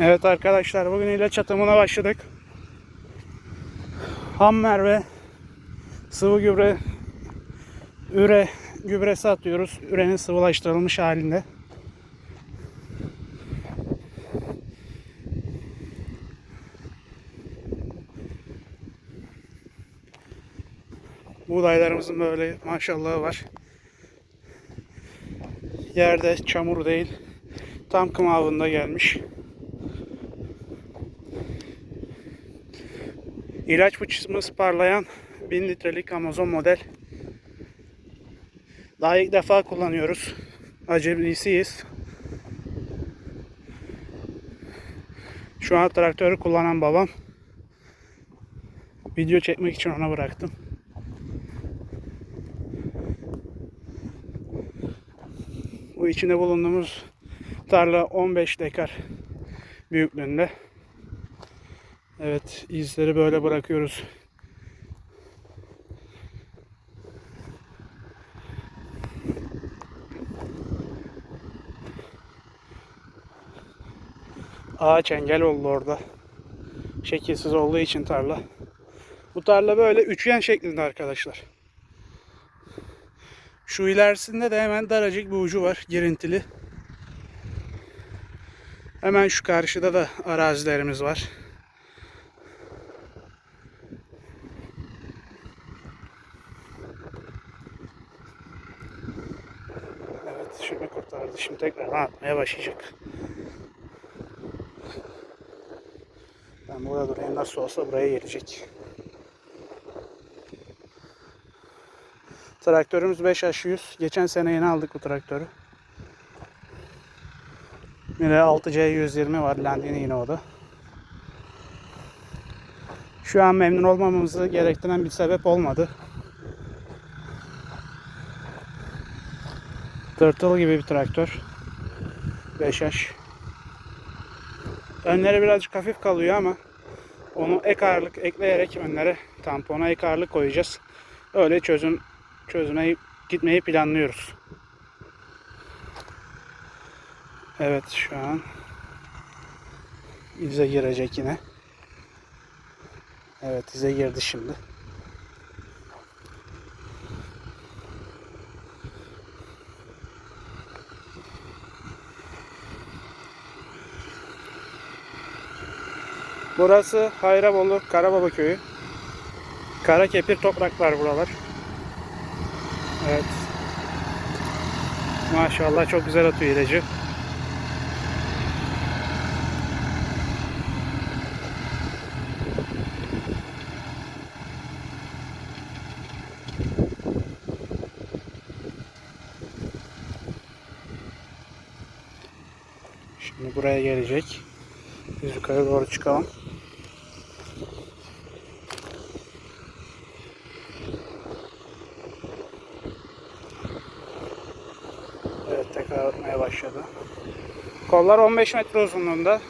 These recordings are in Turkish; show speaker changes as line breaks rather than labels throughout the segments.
Evet arkadaşlar bugün ilaç atımına başladık. Hammer ve sıvı gübre üre gübresi atıyoruz. Ürenin sıvılaştırılmış halinde. Buğdaylarımızın böyle maşallahı var. Yerde çamur değil. Tam kımavında gelmiş. İlaç fıçımız parlayan 1000 litrelik Amazon model. Daha ilk defa kullanıyoruz. Acemisiyiz. Şu an traktörü kullanan babam. Video çekmek için ona bıraktım. Bu içinde bulunduğumuz tarla 15 dekar büyüklüğünde. Evet izleri böyle bırakıyoruz. Ağaç engel oldu orada. Şekilsiz olduğu için tarla. Bu tarla böyle üçgen şeklinde arkadaşlar. Şu ilerisinde de hemen daracık bir ucu var. Girintili. Hemen şu karşıda da arazilerimiz var. Evet şimdi kurtardı. Şimdi tekrar atmaya başlayacak. Ben burada durayım nasıl olsa buraya gelecek. Traktörümüz 5H100. Geçen sene yeni aldık bu traktörü. Bir de 6C120 var. Landini yine o da. Şu an memnun olmamamızı gerektiren bir sebep olmadı. Tırtıl gibi bir traktör. 5H. Önleri birazcık hafif kalıyor ama onu ek ağırlık ekleyerek önlere tampona ek ağırlık koyacağız. Öyle çözüm çözüme gitmeyi planlıyoruz. Evet şu an ize girecek yine. Evet ize girdi şimdi. Burası Hayrabolu Karababa köyü. Kara kepir topraklar buralar. Evet. Maşallah çok güzel atıyor ilacı. Şimdi buraya gelecek. Biz yukarı doğru çıkalım. Evet tekrar atmaya başladı. Kollar 15 metre uzunluğunda.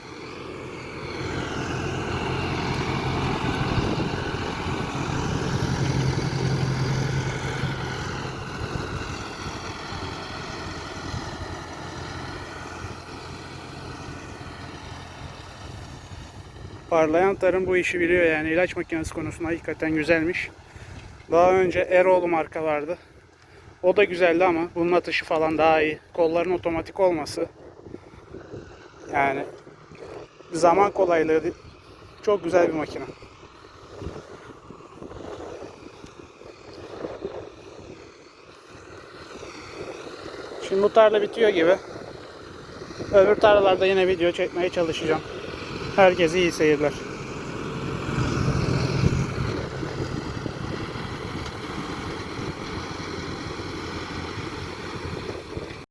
Parlayan tarım bu işi biliyor yani ilaç makinesi konusunda hakikaten güzelmiş. Daha önce Eroğlu marka vardı. O da güzeldi ama bunun atışı falan daha iyi. Kolların otomatik olması. Yani zaman kolaylığı çok güzel bir makine. Şimdi bu tarla bitiyor gibi. Öbür tarlalarda yine video çekmeye çalışacağım. Herkese iyi seyirler.